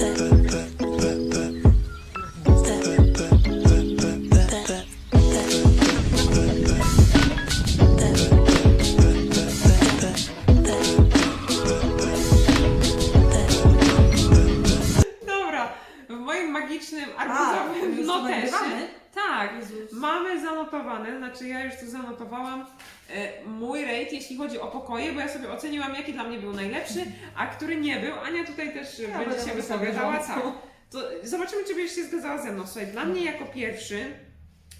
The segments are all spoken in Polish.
Dobra, pokoje, bo ja sobie oceniłam, jaki dla mnie był najlepszy, a który nie był. Ania tutaj też Ja będzie się wypowiadała. Tak. To zobaczymy, czy będziesz się zgadzała ze mną. Słuchaj, dla mnie jako pierwszy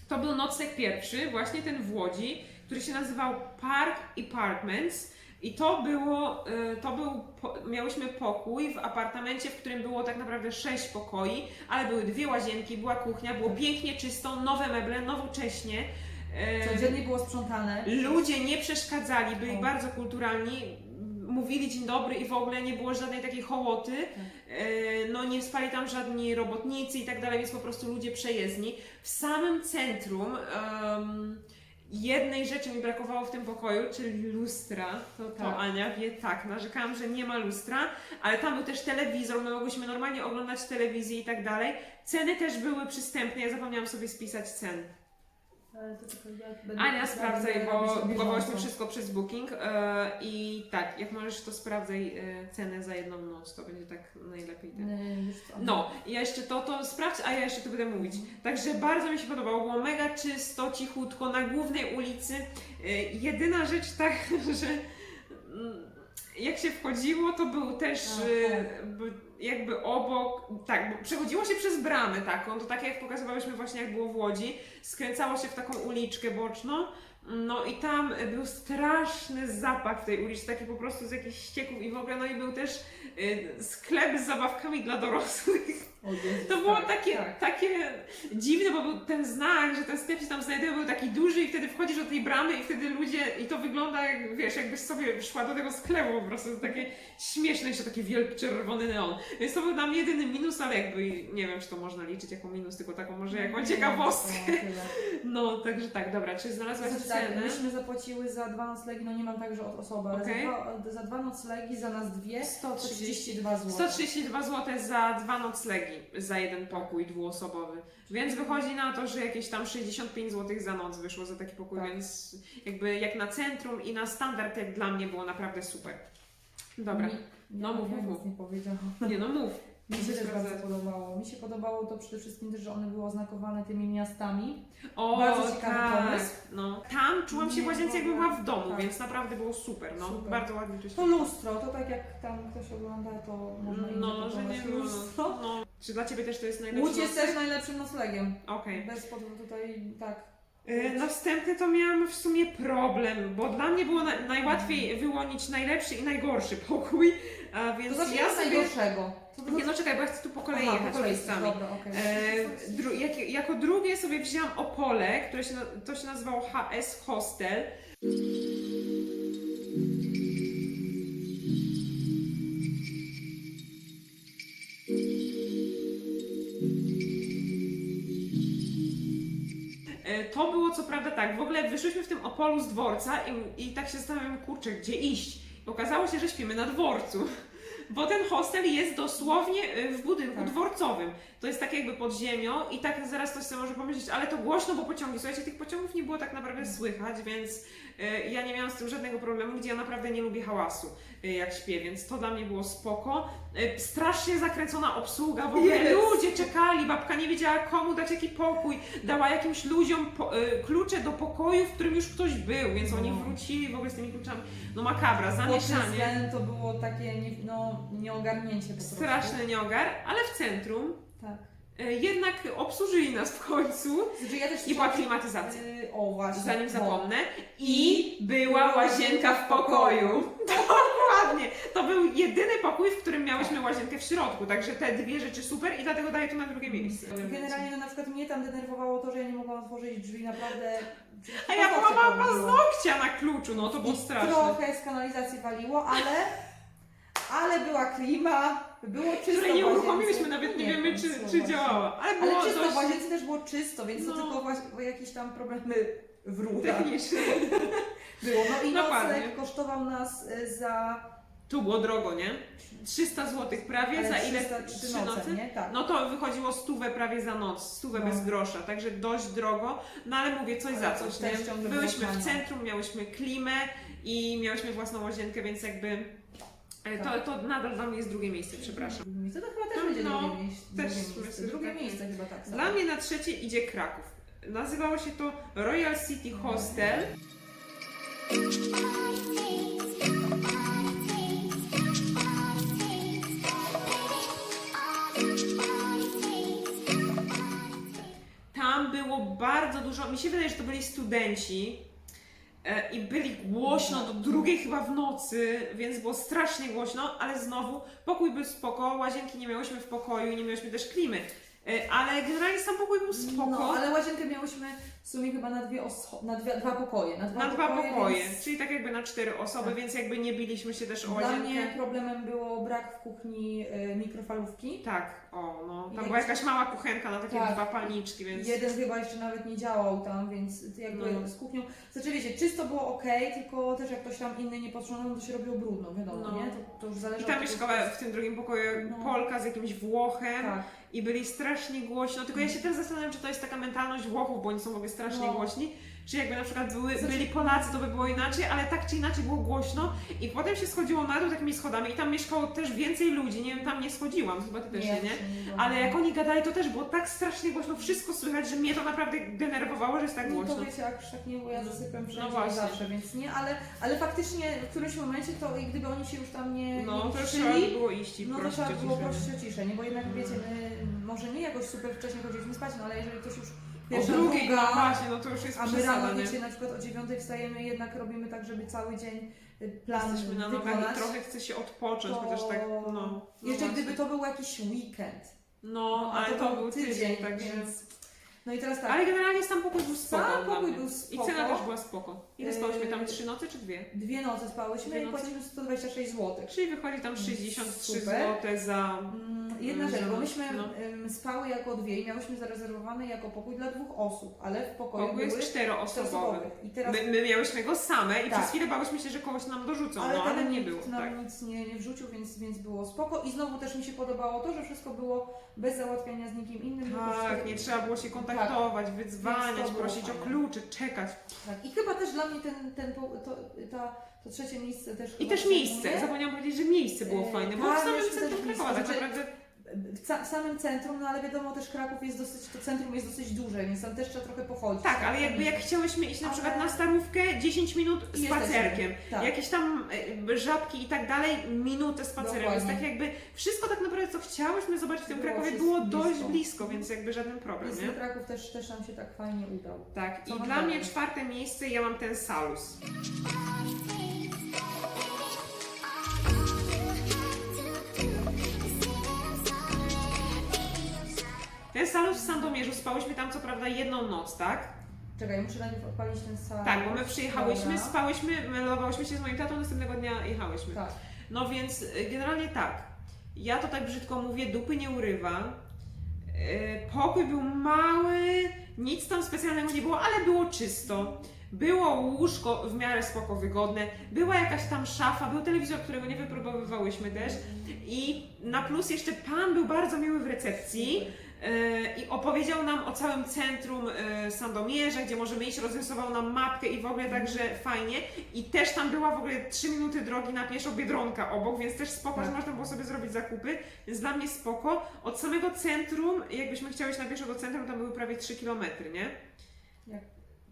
to był nocleg pierwszy, właśnie ten w Łodzi, który się nazywał Park Apartments. I to było, y, to był, miałyśmy pokój w apartamencie, w którym było tak naprawdę sześć pokoi, ale były dwie łazienki, była kuchnia, było pięknie czysto, nowe meble, nowocześnie. Y, Codziennie było sprzątane. Ludzie nie przeszkadzali, byli O. bardzo kulturalni, mówili dzień dobry i w ogóle nie było żadnej takiej hołoty. E, No nie spali tam żadni robotnicy i tak dalej, więc po prostu ludzie przejezdni. W samym centrum em, jednej rzeczy mi brakowało w tym pokoju, czyli lustra. To, to Tak. Ania wie, tak, narzekałam, że nie ma lustra, ale tam był też telewizor, my mogłyśmy normalnie oglądać telewizję i tak dalej. Ceny też były przystępne, ja zapomniałam sobie spisać cen. Ale to tylko będę Ania, sprawdzaj, robić bo na bieżąco. wszystko przez booking e, i tak, jak możesz to sprawdzaj e, cenę za jedną noc, to będzie tak najlepiej. Tak. Nie, już co. No, ja jeszcze to, to sprawdź, a ja jeszcze tu będę mówić. Także bardzo mi się podobało, było mega czysto, cichutko, na głównej ulicy. E, jedyna rzecz tak, że mm, jak się wchodziło, to był też e, b- jakby obok, tak, bo przechodziło się przez bramę taką, to tak jak pokazywałyśmy właśnie jak było w Łodzi, skręcało się w taką uliczkę boczną, no i tam był straszny zapach w tej uliczce, taki po prostu z jakichś ścieków i w ogóle, no i był też y, sklep z zabawkami dla dorosłych. Jezus, To było tak, takie, tak. takie dziwne, bo był ten znak, że ten sklep się tam znajduje, był taki duży i wtedy wchodzisz do tej bramy i wtedy ludzie, i to wygląda jak, wiesz, jakbyś sobie szła do tego sklepu po prostu, takie śmieszne, jeszcze taki wielki czerwony neon. Więc to był dla mnie jedyny minus, ale jakby, nie wiem, czy to można liczyć jako minus, tylko taką może jako ciekawostkę. No, także tak, dobra, czy znalazłaś Znaczy tak, cenę? myśmy zapłaciły za dwa noclegi, no nie mam także od osoby, ale Okej. za, dwa, za dwa noclegi, za nas dwie, 130 132 zł. 132 zł za dwa noclegi, za jeden pokój dwuosobowy. Więc wychodzi na to, że jakieś tam 65 zł za noc wyszło za taki pokój, Tak. więc jakby jak na centrum i na standard jak dla mnie było naprawdę super. Dobra, Mi, No, mów, ja mów, mów. nie powiedziałam. nie no mów. Mi się też bardzo podobało. Mi się podobało to przede wszystkim też, że one były oznakowane tymi miastami. O, Bardzo ciekawy tak, pomysł. no. Tam czułam się w łazience w jakbym była w domu, Tak. więc naprawdę było super, no. Super. Bardzo ładnie to się To lustro, to tak jak tam ktoś ogląda, to można No, że interpretować nie było. lustro. No. Czy dla Ciebie też to jest najlepsze? Łódź jest też najlepszym noclegiem. Okej. Bez powodu tutaj, tak. Y, Następny to miałam w sumie problem, bo dla mnie było na, najłatwiej wyłonić najlepszy i najgorszy pokój, a To więc zacznijmy ja od sobie... najgorszego. To Nie no czekaj, bo ja chcę tu po kolei Aha, jechać po kolei. miejscami. Dobra, okej. E, dru, jak, jako drugie sobie wzięłam Opole, które się, to się nazywało HS Hostel. Tak, w ogóle wyszliśmy w tym Opolu z dworca i, i tak się zastanawiam, kurczę, gdzie iść. Okazało się, że śpimy na dworcu. Bo ten hostel jest dosłownie y, w budynku Tak. dworcowym. To jest tak jakby pod ziemią i tak zaraz ktoś sobie może pomyśleć, ale to głośno, bo pociągi. Słuchajcie, tych pociągów nie było tak naprawdę słychać, więc y, ja nie miałam z tym żadnego problemu, gdzie ja naprawdę nie lubię hałasu, y, jak śpię, więc to dla mnie było spoko. Y, strasznie zakręcona obsługa, w ogóle Jest. ludzie czekali, babka nie wiedziała komu dać jaki pokój, dała jakimś ludziom po, y, klucze do pokoju, w którym już ktoś był, więc oni No. wrócili w ogóle z tymi kluczami. No makabra, Pod zamieszanie. względem to było takie no, nieogarnięcie po prostu. Straszny niogar, ale w centrum Tak. e, jednak obsłużyli nas w końcu Znaczy, ja i była klimatyzacja. Yy, o właśnie. Zanim no. zapomnę. I była łazienka w pokoju. Dokładnie. To był jedyny pokój, w którym miałyśmy łazienkę w środku, także te dwie rzeczy super i dlatego daję to na drugie miejsce. Generalnie no, na przykład mnie tam denerwowało to, że ja nie mogłam otworzyć drzwi naprawdę. A ja położyło. paznokcia na kluczu, no to było I straszne. Trochę z kanalizacji waliło, ale, ale była klima, było czysto. Której nie w łazience. uruchomiliśmy, nawet nie, wiemy czy, czy właśnie. działała. Ale było Ale czysto w łazience też było czysto, więc No. to tylko właśnie jakieś tam problemy w techniczne. było. No i Dokładnie. nocleg kosztował nas y, za Tu było drogo, nie? 300 zł prawie Ale za ile? 300 trzy noce, nie? Tak. No to wychodziło stówę prawie za noc, stówę No. bez grosza, także dość drogo, no ale mówię coś Ale za to coś, też nie? Byłyśmy w centrum, miałyśmy klimę i miałyśmy własną łazienkę, więc jakby e, to, to nadal dla mnie jest drugie miejsce, przepraszam. To, to chyba też No, będzie no, drugie miejsce. też drugie myślę, miejsce, że drugie tak. miejsce chyba tak. samo. Dla mnie na trzecie idzie Kraków. Nazywało się to Royal City Hostel. Tam było bardzo dużo, mi się wydaje, że to byli studenci e, i byli głośno do drugiej chyba w nocy, więc było strasznie głośno, ale znowu pokój był spoko, łazienki nie miałyśmy w pokoju, nie miałyśmy też klimy, ale generalnie sam pokój był spoko. No, ale łazienkę miałyśmy w sumie chyba na dwie, oso- na dwie, dwa pokoje. Na dwa Na dwa pokoje, więc czyli tak jakby na cztery osoby, Tak. więc jakby nie biliśmy się też o Dla łazienkę. mnie problemem było brak w kuchni y, mikrofalówki. Tak, o no, tam Jak- była jakaś mała kuchenka na takie Tak. dwa palniczki, więc... Jeden chyba jeszcze nawet nie działał tam, więc jakby No. z kuchnią. Znaczy wiecie, czysto było ok, tylko też jak ktoś tam inny nie posprzątał, to się robiło brudno, wiadomo, No. nie? To, to już I zależy tam od tego, mieszkała w tym drugim pokoju No. Polka z jakimś Włochem Tak. I byli strasznie głośno, tylko ja się też zastanawiam, czy to jest taka mentalność Włochów, bo oni są w ogóle strasznie No. głośni, czy jakby na przykład były, Znaczy- byli Polacy, to by było inaczej, ale tak czy inaczej było głośno i potem się schodziło na dół takimi schodami i tam mieszkało też więcej ludzi, nie wiem, tam nie schodziłam, chyba ty też nie, nie? nie było. Ale jak oni gadali, to też było tak strasznie głośno, wszystko słychać, że mnie to naprawdę denerwowało, że jest tak No głośno. to wiecie, jak tak nie, bo ja zasypiam wszędzie No właśnie. zawsze, więc nie, ale, ale faktycznie w którymś momencie to i gdyby oni się już tam nie, No, nie to już trzeba by było iść i No to trzeba było prosić o ciszę, nie? Bo jednak wiecie, my może nie jakoś super wcześnie chodziliśmy spać, no ale jeżeli ktoś już pierwsza, O drugiej, no druga, właśnie, no to już jest a my rano nie? wiecie, na przykład o dziewiątej wstajemy, jednak robimy tak, żeby cały dzień y, plan Jesteśmy na nogach wykonać. i trochę chce się odpocząć, to... chociaż tak, no. no Jeszcze właśnie. gdyby to był jakiś weekend, No, a ale to, był tydzień, także... więc... No i teraz tak, Ale generalnie sam pokój był spoko Sam dla pokój mnie. był I spoko. cena też była spoko. Ile Yy, spałyśmy tam? Trzy noce czy dwie? dwie noce spałyśmy Dwie i noce? płaciliśmy 126 zł. Czyli wychodzi tam 63 Super. zł za... Jedna rzecz, bo no. myśmy No. ym, spały jako dwie i miałyśmy zarezerwowany jako pokój dla dwóch osób, ale w pokoju Pokój były jest czteroosobowy. czteroosobowe. I teraz My, my miałyśmy go same i Tak. przez chwilę bałyśmy się, że kogoś nam dorzucą, ale no ale nie nikt było. nam Tak. nic nie, nie wrzucił, więc, więc było spoko. I znowu też mi się podobało to, że wszystko było bez załatwiania z nikim innym. tylko Tak, nie trzeba było się kontaktować, Więc wydzwaniać, to było prosić o fajne. klucze, czekać. Tak. I chyba też dla mnie ten, ten po- to, ta, to trzecie miejsce też I chyba też przejmuje. miejsce, zapomniałam powiedzieć, że miejsce było Yy, fajne, bo tak, w samym mieliśmy centrum też Krakowa tak znaczy- naprawdę W, samym centrum, no ale wiadomo też Kraków jest dosyć, to centrum jest dosyć duże, więc tam też trzeba trochę pochodzić. Tak, ale jakby jak chciałyśmy iść na Ale- przykład na starówkę, 10 minut spacerkiem. Tak. jakieś tam e, żabki i tak dalej, minutę spacerem, więc tak jakby wszystko tak naprawdę co chciałyśmy zobaczyć w tym Było Krakowie było dość blisko. blisko, więc jakby żaden problem, Więc nie? Kraków też, też nam się tak fajnie udał. Tak, Co i dla mnie czwarte miejsce, ja mam ten Salus. Salus w Sandomierzu, spałyśmy tam co prawda jedną noc, tak? Czekaj, muszę najpierw odpalić ten salon. Tak, bo my przyjechałyśmy, Dobra. spałyśmy, melowałyśmy się z moim tatą, następnego dnia jechałyśmy. Tak. No więc y, generalnie tak. Ja to tak brzydko mówię, dupy nie urywa. Y, Pokój był mały, nic tam specjalnego nie było, ale było czysto. Było łóżko w miarę spoko, wygodne. Była jakaś tam szafa, był telewizor, którego nie wypróbowywałyśmy też. I na plus jeszcze pan był bardzo miły w recepcji. E, i opowiedział nam o całym centrum e, Sandomierza, gdzie możemy iść, rozrysował nam mapkę i w ogóle także fajnie. I też tam była w ogóle 3 minuty drogi na pieszo Biedronka obok, więc też spoko, Tak. że można było sobie zrobić zakupy, więc dla mnie spoko. Od samego centrum, jakbyśmy chciały iść na pieszo do centrum, tam były prawie 3 km, nie? Jak?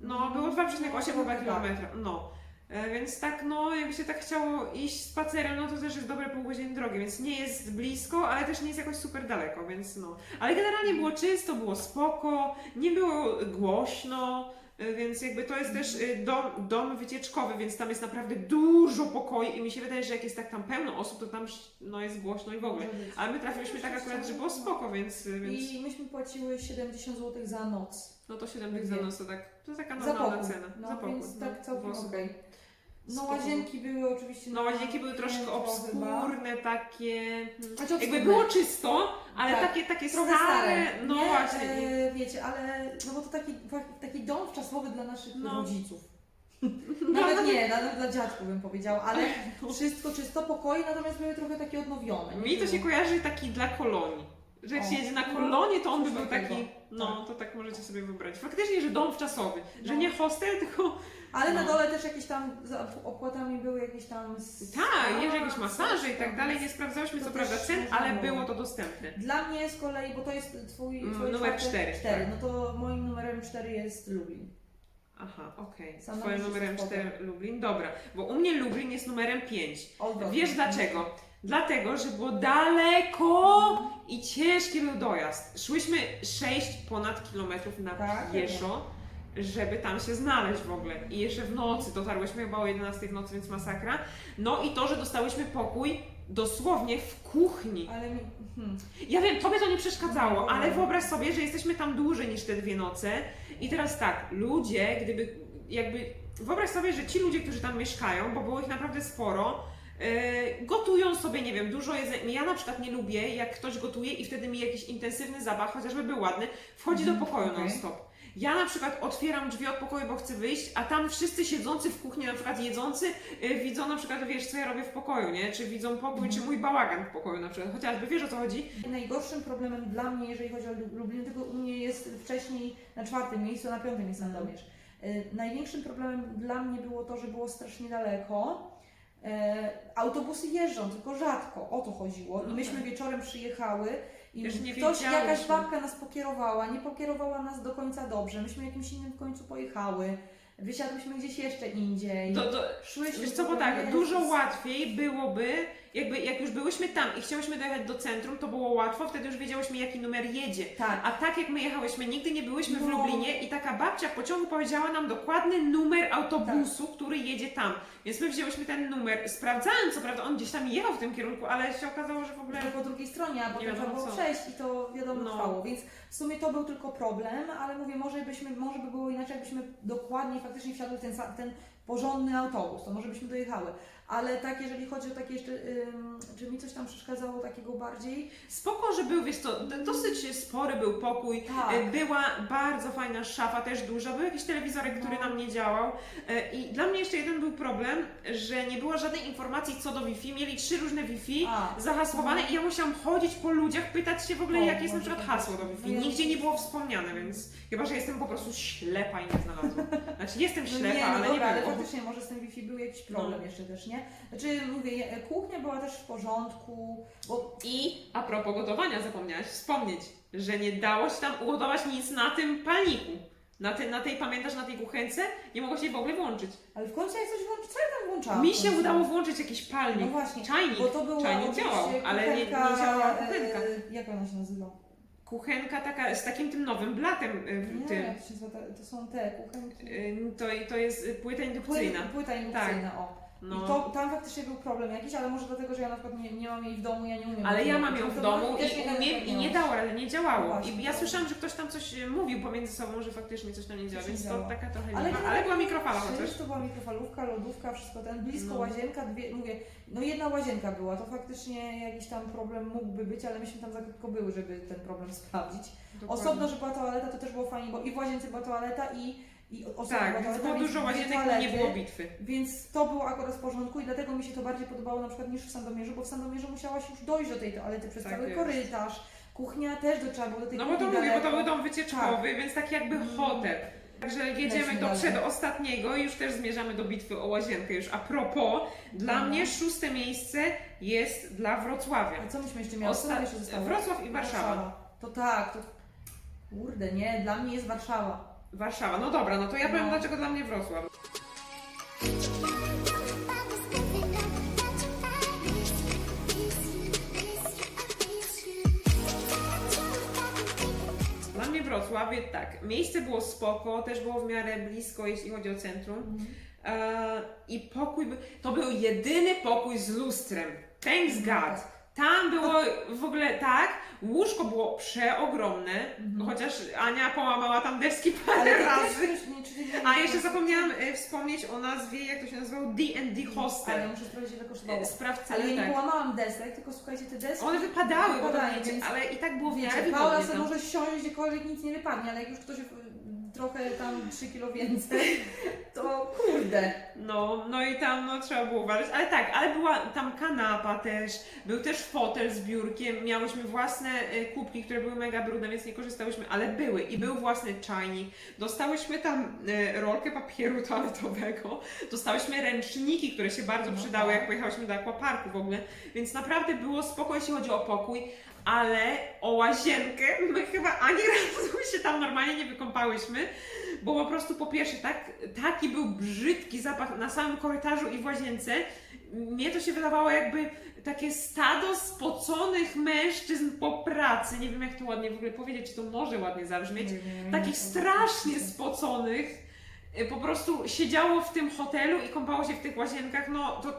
No, było 2,8 chyba Tak. kilometra. No. E, Więc tak, no, jakby się tak chciało iść spacerem, no to też jest dobre pół godziny drogi, więc nie jest blisko, ale też nie jest jakoś super daleko, więc no. Ale generalnie było czysto, było spoko, nie było głośno, e, więc jakby to jest też e, dom, dom wycieczkowy, więc tam jest naprawdę dużo pokoi i mi się wydaje, że jak jest tak tam pełno osób, to tam no, jest głośno i w ogóle. Ale my trafiliśmy tak akurat, że było spoko, więc, więc I myśmy płaciły 70 zł za noc. no to 7 dych za nos to tak, to taka Za normalna pokój. cena. No za pokój, więc tak całkiem było okej. No łazienki były oczywiście... No łazienki były troszkę piętro chyba. obskurne, takie. hmm, Znaczy Jakby obskurne. było czysto, ale Tak. takie, takie Trochę stare. stare. No nie, właśnie. E, wiecie, ale no bo to taki, taki dom wczasowy dla naszych No. rodziców. Nawet nie, nawet dla dziadków bym powiedział, ale wszystko czysto, pokoje natomiast były trochę takie odnowione. nie Mi to się kojarzy taki dla kolonii. Że jak O. się jedzie na No, kolonie, to on by coś był takiego. taki, no Tak. to tak możecie sobie wybrać. Faktycznie, że dom wczasowy, że No. nie hostel, tylko Ale na No. dole też jakieś tam za opłatami były jakieś tam. s- tak, jest jakieś masaże i tak dalej. Nie sprawdzałyśmy To co też prawda cen, można ale było. było to dostępne. Dla mnie z kolei, bo to jest twój, Mm, twój numer czwarty- cztery, cztery. tak. No to moim numerem 4 jest Lublin. Aha, okej. Sama Twoim numerem spoko. 4 Lublin. Dobra, bo u mnie Lublin jest numerem 5. Odwrotnie. Wiesz dlaczego? Dlatego, że było daleko i ciężki był dojazd. Szłyśmy 6 ponad kilometrów na Tak, pieszo, żeby tam się znaleźć w ogóle. I jeszcze w nocy dotarłyśmy chyba o 11 w nocy, więc masakra. No i to, że dostałyśmy pokój dosłownie w kuchni. Ale mi. Hmm. Ja wiem, tobie to nie przeszkadzało, No, ale wyobraź sobie, że jesteśmy tam dłużej niż te dwie noce. I teraz tak, ludzie, gdyby jakby. Wyobraź sobie, że ci ludzie, którzy tam mieszkają, bo było ich naprawdę sporo, e, gotują sobie, nie wiem, dużo jedzenia. Ja na przykład nie lubię, jak ktoś gotuje i wtedy mi jakiś intensywny zapach, chociażby był ładny, wchodzi do Mhm, pokoju okej. non-stop. Ja na przykład otwieram drzwi od pokoju, bo chcę wyjść, a tam wszyscy siedzący w kuchni, na przykład jedzący, y, widzą na przykład, wiesz, co ja robię w pokoju, nie? Czy widzą pokój, Mhm. czy mój bałagan w pokoju na przykład. Chociażby, wiesz o co chodzi? Najgorszym problemem dla mnie, jeżeli chodzi o Lu- Lublin, tylko u mnie jest wcześniej na czwartym miejscu, na piątym jest Sandomierz. Y, Największym problemem dla mnie było to, że było strasznie daleko. E, autobusy jeżdżą, tylko rzadko, o to chodziło. I myśmy wieczorem przyjechały i nie ktoś, wiedziałyśmy. jakaś babka nas pokierowała, nie pokierowała nas do końca dobrze. Myśmy jakimś innym w końcu pojechały, wysiadłyśmy gdzieś jeszcze indziej. Do, do, Szłyśmy wiesz co, bo tak, dużo łatwiej byłoby, jakby jak już byłyśmy tam i chciałyśmy dojechać do centrum, to było łatwo, wtedy już wiedziałyśmy jaki numer jedzie. Tak, A tak jak my jechałyśmy, nigdy nie byłyśmy w No. Lublinie i taka babcia w pociągu powiedziała nam dokładny numer autobusu, Tak. który jedzie tam. Więc my wzięłyśmy ten numer, sprawdzając, co prawda on gdzieś tam jechał w tym kierunku, ale się okazało, że w ogóle... Tylko po drugiej stronie, a potem wiadomo trzeba było co. przejść i to wiadomo No. trwało. Więc w sumie to był tylko problem, ale mówię, może byśmy, może by było inaczej, jakbyśmy dokładnie faktycznie wsiadły w ten, sa- ten porządny autobus, to może byśmy dojechały. Ale tak, jeżeli chodzi o takie jeszcze, czy mi coś tam przeszkadzało takiego bardziej? Spoko, że był, wiesz co, dosyć spory był pokój, Tak. E, Była bardzo fajna szafa, też duża. Był jakiś telewizorek, który No. nam nie działał. E, I dla mnie jeszcze jeden był problem, że nie było żadnej informacji co do Wi-Fi. Mieli trzy różne Wi-Fi A, zahasłowane i ja musiałam chodzić po ludziach, pytać się w ogóle, O, jakie jest na przykład to hasło do Wi-Fi. no Nigdzie nie było wspomniane, więc chyba, że jestem po prostu ślepa i nie znalazłam. Znaczy jestem no ślepa, nie, no ale dobra, nie ale było. faktycznie może z tym Wi-Fi był jakiś problem No. jeszcze też, nie? Znaczy mówię, kuchnia była też w porządku, bo I a propos gotowania zapomniałaś wspomnieć, że nie dało się tam ugotować nic na tym palniku. Na, ty, na tej, pamiętasz, na tej kuchence? Nie mogło się jej w ogóle włączyć. ale w końcu jak coś włączy, co ja tam włączałam? Mi się udało włączyć jakiś palnik. No właśnie, Czajnik. Bo to była Czajnik działał, ale nie- nie działała kuchenka. e, Jak ona się nazywa? Kuchenka taka z takim tym nowym blatem w Nie, tym. jak to się nazywa? To są te kuchenki. To, to jest płyta indukcyjna. Pły- Płyta indukcyjna, o. No. I to, tam faktycznie był problem jakiś, ale może dlatego, że ja na przykład nie, nie mam jej w domu, ja nie umiem. Ale ja mam ją w domu i umiem tak i nie dało, ale nie No działało. właśnie. I ja słyszałam, że ktoś tam coś y, mówił pomiędzy sobą, że faktycznie coś tam nie działa, więc to taka trochę Ale, lipa. Ale była mikrofala chociaż. To była mikrofalówka, lodówka, wszystko ten, blisko No. łazienka, dwie, mówię, no jedna łazienka była, to faktycznie jakiś tam problem mógłby być, ale myśmy tam za krótko były, żeby ten problem sprawdzić. Dokładnie. Osobno, że była toaleta, to też było fajnie, bo i w łazience była toaleta i, i osobno Tak, była więc było dużo dwie łazienek i nie było bitwy. Więc to było akurat w porządku i dlatego mi się to bardziej podobało na przykład niż w Sandomierzu, bo w Sandomierzu musiałaś już dojść do tej toalety przez Tak cały jest. korytarz. Kuchnia też do trzeba było do tej No bo to kuchni mówię, bo to daleko. był dom wycieczkowy, więc tak jakby hotel. Także jedziemy Lecimy do dalej. przedostatniego i już też zmierzamy do bitwy o łazienkę. Już a propos, dla Mhm. mnie szóste miejsce jest dla Wrocławia. A co myśmy jeszcze miały? Co Osta- nam jeszcze zostało? Wrocław i Warszawa. To tak, to... Kurde, nie, dla mnie jest Warszawa. Warszawa, no dobra, no to ja powiem No. dlaczego dla mnie Wrocław. Dla mnie Wrocław, jest tak, miejsce było spoko, też było w miarę blisko, jeśli chodzi o centrum. E, I pokój, by- to był jedyny pokój z lustrem. Thanks God. Tam było w ogóle tak, łóżko było przeogromne, Mhm. chociaż Ania połamała tam deski parę Ale razy. Też, nie, czy ty nie A jeszcze zapomniałam e, wspomnieć o nazwie, jak to się nazywało, D&D Ale Hostel. muszę sprawdzić, ile kosztowało. E, Ale ja nie tak. połamałam desek, tylko słuchajcie, te deski... One wypadały, bo to Wypadają, wiecie, więc ale i tak było w miarę Wiecie, Paula sobie może siąść gdziekolwiek, nic nie wypadnie, ale jak już ktoś trochę tam 3 kilo więcej, to kurde. No, no i tam no, trzeba było uważać, ale tak, ale była tam kanapa też, był też fotel z biurkiem, miałyśmy własne e, kubki, które były mega brudne, więc nie korzystałyśmy, ale były i był własny czajnik. Dostałyśmy tam e, rolkę papieru toaletowego, dostałyśmy ręczniki, które się bardzo No przydały, tak. jak pojechałyśmy do akwaparku w ogóle, więc naprawdę było spoko, jeśli chodzi o pokój. Ale o łazienkę my chyba ani razu się tam normalnie nie wykąpałyśmy, bo po prostu po pierwsze tak, taki był brzydki zapach na samym korytarzu i w łazience. Mnie to się wydawało jakby takie stado spoconych mężczyzn po pracy. Nie wiem jak to ładnie w ogóle powiedzieć, czy to może ładnie zabrzmieć. Takich strasznie spoconych. y, Po prostu siedziało w tym hotelu i kąpało się w tych łazienkach. No to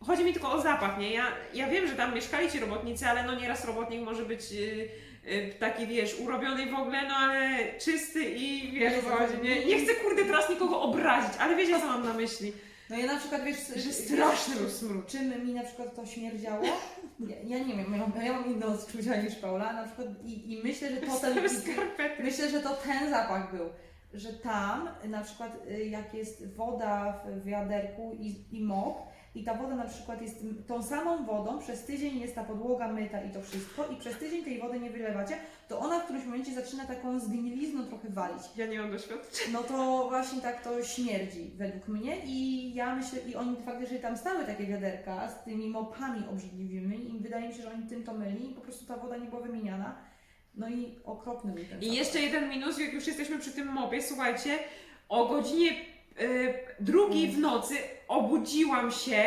chodzi mi tylko o zapach, nie? Ja, ja wiem, że tam mieszkali ci robotnicy, ale no nieraz robotnik może być y, y, taki, wiesz, urobiony w ogóle, no ale czysty i wiesz o co chodzi, nie? Nie chcę kurde teraz nikogo obrazić, ale wiecie co mam na myśli. No ja na przykład wiesz, Że straszny był smród. czym mi na przykład to śmierdziało? Ja, ja nie wiem, ja mam, ja mam inne odczucia niż Paula, na przykład i, i myślę, że to ten, skarpety. myślę, że to ten zapach był, że tam na przykład y, jak jest woda w wiaderku i, i mop i ta woda na przykład jest tą samą wodą, przez tydzień jest ta podłoga myta i to wszystko i przez tydzień tej wody nie wylewacie, to ona w którymś momencie zaczyna taką zgnilizną trochę walić. Ja nie mam doświadczenia. No to właśnie tak to śmierdzi według mnie i ja myślę, i oni faktycznie tam stały takie wiaderka z tymi mopami obrzydliwymi i wydaje mi się, że oni tym to myli i po prostu ta woda nie była wymieniana. No i okropny był ten I jeszcze jeden minus, jak już jesteśmy przy tym mopie, słuchajcie, o godzinie y, drugiej w nocy obudziłam się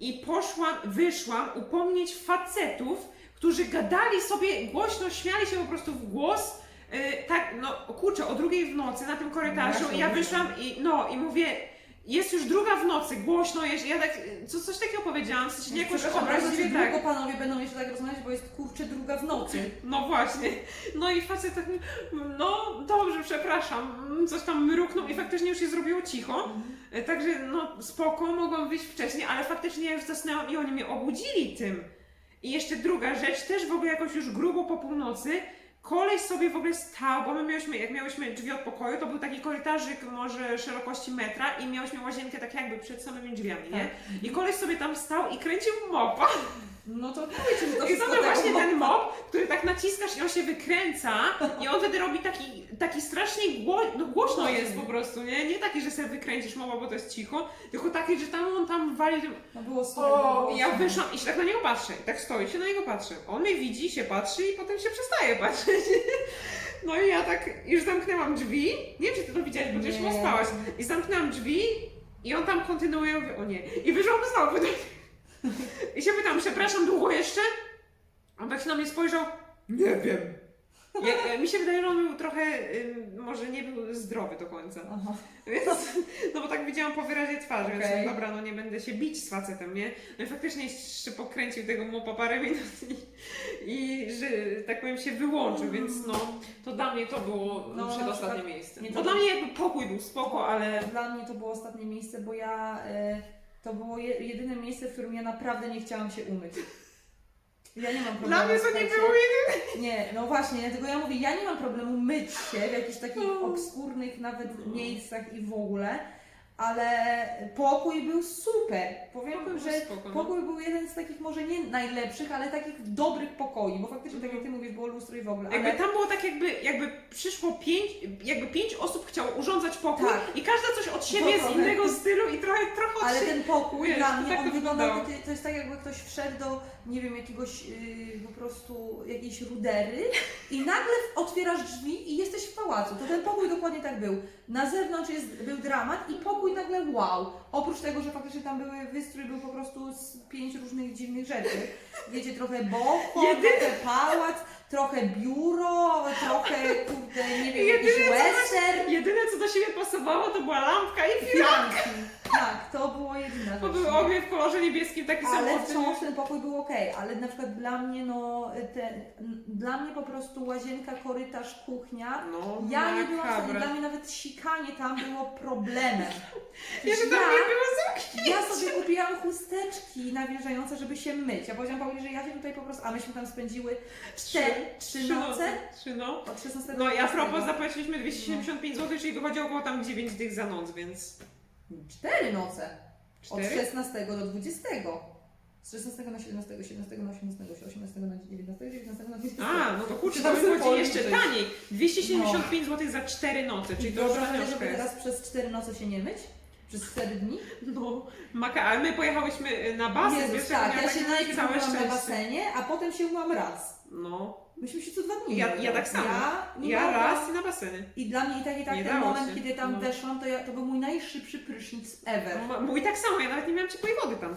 i poszłam, wyszłam upomnieć facetów, którzy gadali sobie głośno, śmiali się po prostu w głos. y, tak, no kurczę, o drugiej w nocy na tym korytarzu Właśnie i ja wyszłam i no i mówię, jest już druga w nocy, głośno jest, ja tak, co, coś takiego powiedziałam, w sensie nie jakoś Przepraszam bardzo, obraźliwie, tak. długo panowie będą jeszcze tak rozmawiać, bo jest kurczę druga w nocy. No właśnie. No i facet tak, no dobrze, przepraszam, coś tam mruknął i faktycznie już się zrobiło cicho. E, Także no spoko, mogłam wyjść wcześniej, ale faktycznie ja już zasnęłam i oni mnie obudzili tym. I jeszcze druga rzecz, też w ogóle jakoś już grubo po północy, koleś sobie w ogóle stał, bo my miałyśmy, jak miałyśmy drzwi od pokoju, to był taki korytarzyk może szerokości metra i miałyśmy łazienkę tak jakby przed samymi drzwiami, nie? I koleś sobie tam stał i kręcił mopa. No to powiedzcie, że to był tak właśnie ten mop, który tak naciskasz i on się wykręca i on wtedy robi taki, taki strasznie gło, no głośno jest po prostu, nie? Nie taki, że sobie wykręcisz mowa, bo to jest cicho, tylko taki, że tam on tam wali tym... No było. O, i ja wyszłam i się tak na niego patrzę, i tak stoi się na niego patrzę. On mnie widzi, się patrzy i potem się przestaje patrzeć. No i ja tak już zamknęłam drzwi, nie wiem czy ty to widziałeś, bo ty już Nie. spałaś. I zamknęłam drzwi i on tam kontynuuje, mówię, o nie. I wyszłam znowu I się pytam, przepraszam, długo jeszcze? On tak się na mnie spojrzał, nie wiem. Ja, mi się wydaje, że on był trochę, może nie był zdrowy do końca. Aha. Więc, no bo tak widziałam po wyrazie twarzy, więc Okej. no dobra, no nie będę się bić z facetem, nie? No i faktycznie jeszcze pokręcił tego mopa parę minut i, i że tak powiem się wyłączył, więc no to dla mnie to było No, przedostatnie miejsce. nie Bo to- dla mnie jakby pokój był spoko, ale Dla mnie to było ostatnie miejsce, bo ja e, to było je, jedyne miejsce, w którym ja naprawdę nie chciałam się umyć. Ja nie mam problemu. dla mnie to nie było jedyne. Nie, no właśnie, dlatego ja mówię, ja nie mam problemu myć się w jakichś takich No. obskurnych nawet miejscach i w ogóle, ale pokój był super. Powiem był że spoko, no. pokój był jeden z takich może nie najlepszych, ale takich dobrych pokoi, bo faktycznie tak jak ty mówisz, było lustro i w ogóle. Jakby Ale tam było tak jakby, jakby przyszło pięć, jakby pięć osób chciało urządzać pokój Tak. i każda coś od siebie z innego stylu i trochę, trochę od Ale siebie. ten pokój Wiesz, dla mnie, tak on to wyglądał, to jest tak jakby ktoś wszedł do, nie wiem, jakiegoś yy, po prostu jakiejś rudery i nagle otwierasz drzwi i jesteś w pałacu. To ten pokój dokładnie tak był. Na zewnątrz jest, był dramat i pokój nagle wow. Oprócz tego, że faktycznie tam były wystrój, był po prostu z pięć różnych dziwnych rzeczy. Wiecie, trochę Jedyne- trochę pałac, trochę biuro, trochę, kurde, nie wiem, jakiś Jedyne, co western. Jedyne co do siebie pasowało to była lampka i film. Firanki. Tak, to było jedyna Bo rzecz. były obie w kolorze niebieskim, taki Ale sam wciąż ten pokój był ok, ale na przykład dla mnie, no, dla mnie po prostu łazienka, korytarz, kuchnia. No, Ja nie byłam w stanie, makabra. dla mnie nawet sikanie tam było problemem. Ja, że tam nie było zamknięte. ja sobie kupiłam chusteczki nawilżające, żeby się myć. Ja powiedziałam Pauli, że ja się tutaj po prostu, a myśmy tam spędziły cztery, Trzy Trzy noce? Trzy no. Od 16 No i a 20. propos zapłaciliśmy 275 zł, czyli wychodzi około tam 9 dych za noc, więc Cztery noce. Od 4? 16 do 20. Z 16 na 17, 17 na 18, 18 na 19, 19 na 20. A, no to kurczę, to sobie wychodzi jeszcze policzyć. taniej. 275 zł za 4 noce, czyli I to już troszkę żeby teraz przez 4 noce się nie myć? Przez 4 dni? No, maka, ale my pojechałyśmy na basen, Jezus, wiesz, tak, ja ja się najpierw całe na szczęście. basenie, a potem się umyłam raz. No, Myśmy się co dwa dni Ja- ja tak samo. Ja, nie ja mogłam. raz i na basenie. I dla mnie i tak i tak Nie ten dało moment, się. kiedy tam No. weszłam, to, ja, to był mój najszybszy prysznic ever. M- Mój tak samo, ja nawet nie miałam ciepłej wody tam.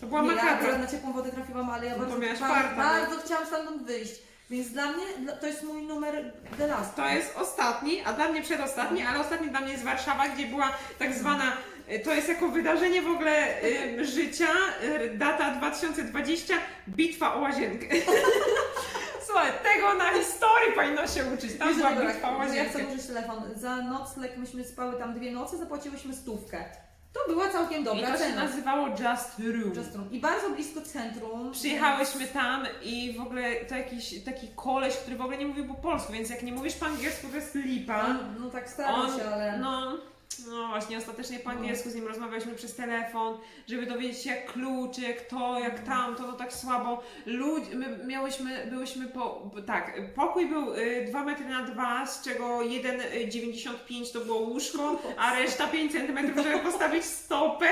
To była Nie, ja akurat makabra. na ciepłą wodę trafiłam, ale ja No to bardzo, miałaś bardzo, nie? bardzo chciałam stamtąd wyjść. Więc dla mnie dla- to jest mój numer the last. To jest ostatni, a dla mnie przedostatni, ale ostatni dla mnie jest Warszawa, gdzie była tak zwana, y, to jest jako wydarzenie w ogóle y, życia, y, data 2020, bitwa o łazienkę. Słuchaj, tego na historii powinno się uczyć, tam była dobra, bitwa o ja chcę użyć telefon. Za nocleg myśmy spały tam dwie noce, zapłaciłyśmy stówkę. To była całkiem I dobra to się cena. nazywało Just Room. Just room. I bardzo blisko centrum. Przyjechałyśmy tam i w ogóle to jakiś taki koleś, który w ogóle nie mówił po polsku, więc jak nie mówisz po angielsku, to jest lipa. On, no tak starał On- się, ale... No, no właśnie, ostatecznie po No. angielsku z nim rozmawialiśmy przez telefon, żeby dowiedzieć się jak kluczy, jak to, jak tamto, no tak słabo. Lud, my miałyśmy, byłyśmy po, tak, pokój był y, 2 metry na 2, z czego 1,95 to było łóżko, a reszta 5 cm, żeby postawić stopę.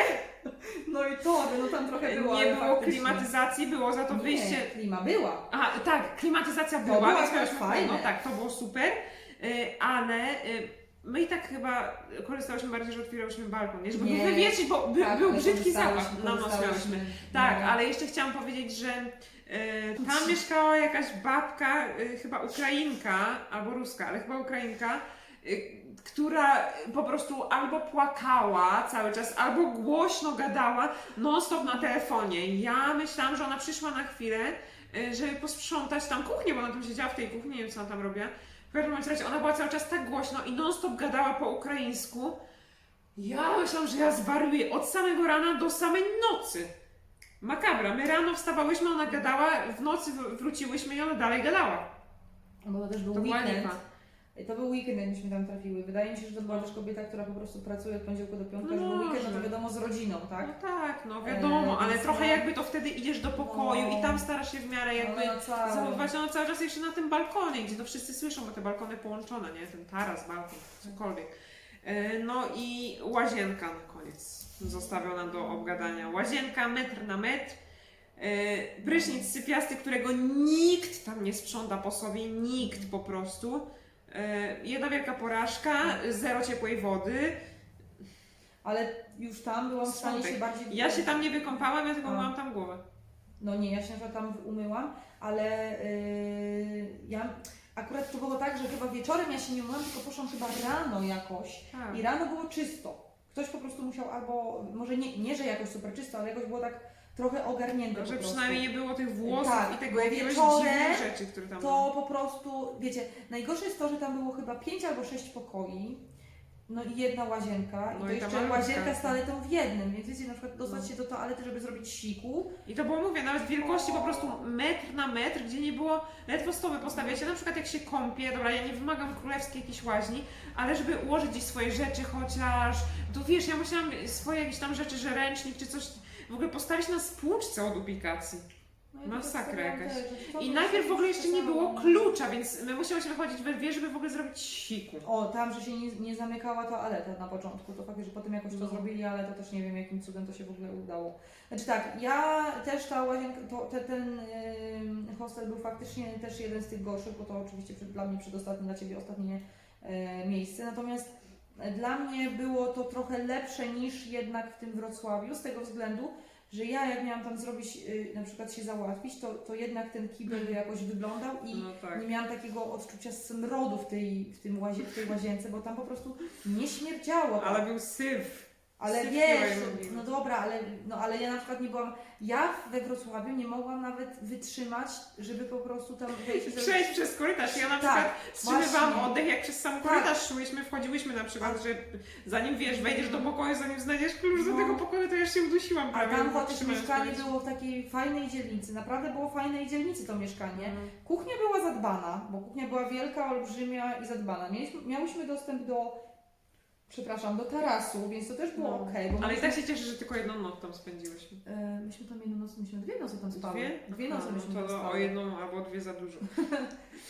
No i to, no tam trochę było, Nie ale było faktycznie. klimatyzacji, było za to Nie, wyjście klima była. a, tak, klimatyzacja To była, było więc miałyśmy fajne. No tak, to było super, y, ale y, my i tak chyba korzystałyśmy bardziej, że otwierałyśmy balkon, nie? Żeby Nie. wywietrzyć, bo by, Tak, był brzydki zapach noc korzystałyśmy. miałyśmy. Tak, No. ale jeszcze chciałam powiedzieć, że y, tam mieszkała jakaś babka, y, chyba Ukrainka, albo Ruska, ale chyba Ukrainka, y, która po prostu albo płakała cały czas, albo głośno gadała non-stop na telefonie. Ja myślałam, że ona przyszła na chwilę, żeby posprzątać tam kuchnię, bo ona tam siedziała w tej kuchni, nie wiem co ona tam robiła. W każdym razie ona była cały czas tak głośno i non-stop gadała po ukraińsku. Ja myślałam, że ja zwariuję od samego rana do samej nocy. Makabra. My rano wstawałyśmy, ona gadała, w nocy wr- wróciłyśmy i ona dalej gadała. Bo to też był To była weekend. lipa. To był weekend, jak myśmy tam trafiły. Wydaje mi się, że to była też kobieta, która po prostu pracuje od poniedziałku do piątka, No był weekend, no to wiadomo, z rodziną, tak? No tak, no wiadomo, E, ale trochę no- jakby to wtedy idziesz do pokoju No. i tam starasz się w miarę jakby Ale całe. zachowywać. Ona cały czas jeszcze na tym balkonie, gdzie to wszyscy słyszą, bo te balkony połączone, nie? Ten taras, balkon, cokolwiek. E, No i łazienka na koniec zostawią nam do obgadania. Łazienka metr na metr. E, Prysznic sypiasty, którego nikt tam nie sprząta po sobie, nikt po prostu. E, Jedna wielka porażka, zero ciepłej wody. Ale już tam byłam w stanie Smutek. się bardziej... Ja się tam nie wykąpałam, ja tylko A. myłam tam głowę. No nie, ja się na przykład tam umyłam, ale yy, ja... Akurat to było tak, że chyba wieczorem ja się nie umyłam, tylko poszłam chyba rano jakoś Tak. i rano było czysto. Ktoś po prostu musiał albo, może nie, nie że jakoś super czysto, ale jakoś było tak trochę ogarnięte No, że po prostu. przynajmniej nie było tych włosów Tak, i tego jakiegoś dziwnych rzeczy, które tam To po prostu, wiecie, najgorsze jest to, że tam było chyba 5 albo 6 pokoi, no i jedna łazienka, No i i to ta jeszcze łazienka z toaletą w jednym, więc wiecie, na przykład dostać No. się do toalety, żeby zrobić siku, I to było, mówię, nawet wielkości po prostu metr na metr, gdzie nie było ledwo stopy postawiać. Ja na przykład jak się kąpię, dobra, ja nie wymagam królewskiej jakiejś łaźni, ale żeby ułożyć gdzieś swoje rzeczy chociaż, to wiesz, ja musiałam swoje jakieś tam rzeczy, że ręcznik czy coś, w ogóle postawić na spłuczce od ubikacji. no Masakra jakaś. I najpierw w ogóle jeszcze nie było klucza, więc my musiałyśmy chodzić we dwie, żeby w ogóle zrobić siku. O, tam, że się nie, nie zamykała toaleta na początku, to fakt, że potem jakoś to No. zrobili, ale to też nie wiem, jakim cudem to się w ogóle udało. Znaczy tak, ja też ta łazienka, to, te, ten ym, hostel był faktycznie też jeden z tych gorszych, bo to oczywiście przed, dla mnie przedostatnie, dla Ciebie ostatnie e, miejsce, natomiast dla mnie było to trochę lepsze niż jednak w tym Wrocławiu, z tego względu, że ja jak miałam tam zrobić, y, na przykład się załatwić, to, to jednak ten kibel jakoś wyglądał i No tak. nie miałam takiego odczucia smrodu w tej, w tym łazie, w tej łazience, bo tam po prostu nie śmierdziało. Ale był syf. Ale wiesz, no dobra, ale, no ale ja na przykład nie byłam, ja we Wrocławiu nie mogłam nawet wytrzymać, żeby po prostu tam wejść zrobić- Przejść przez korytarz. Ja na Tak, przykład wstrzymywałam właśnie. oddech, jak przez sam Tak. korytarz szłyśmy, wchodziłyśmy na przykład, że zanim wiesz, wejdziesz do pokoju, zanim znajdziesz klucz do No. tego pokoju, to już się udusiłam A prawie. tam chociaż trzymając mieszkanie było w takiej fajnej dzielnicy, naprawdę było w fajnej dzielnicy to mieszkanie. Mhm. Kuchnia była zadbana, bo kuchnia była wielka, olbrzymia i zadbana. Mieliśmy, miałyśmy dostęp do, przepraszam, do tarasu, więc to też było No. ok. Bo Ale i myśmy, tak się cieszę, że tylko jedną noc tam spędziłyśmy. e, myśmy tam jedną noc, myśmy dwie noce tam spały. Dwie? Dwie noce Aha, myśmy no tam to o spały. jedną albo dwie za dużo.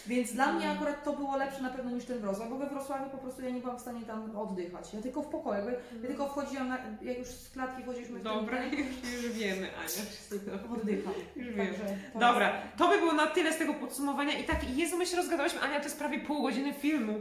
Więc dla mnie Mm. akurat to było lepsze na pewno niż ten Wrocław, bo we Wrocławiu po prostu ja nie byłam w stanie tam oddychać. Ja tylko w pokoju, jakby, ja tylko wchodziłam, na, jak już z klatki wchodziliśmy w ten Dobra, ten, już, już wiemy, Ania. wszystko. oddycham. Już wiemy. Także to Dobra, to by było na tyle z tego podsumowania. I tak, Jezu, my się rozgadałyśmy, Ania, to jest prawie pół godziny filmu.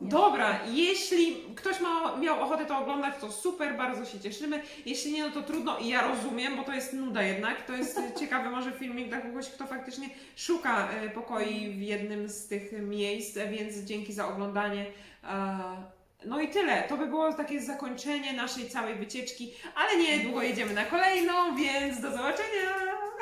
Dobra, jeśli ktoś ma, miał ochotę to oglądać, to super, bardzo się cieszymy. Jeśli nie, no to trudno i ja rozumiem, bo to jest nuda jednak. To jest ciekawy może filmik dla kogoś, kto faktycznie szuka e, pokoi w jednym z tych miejsc, więc dzięki za oglądanie. E, No i tyle. To by było takie zakończenie naszej całej wycieczki, ale nie, długo jedziemy na kolejną, więc do zobaczenia!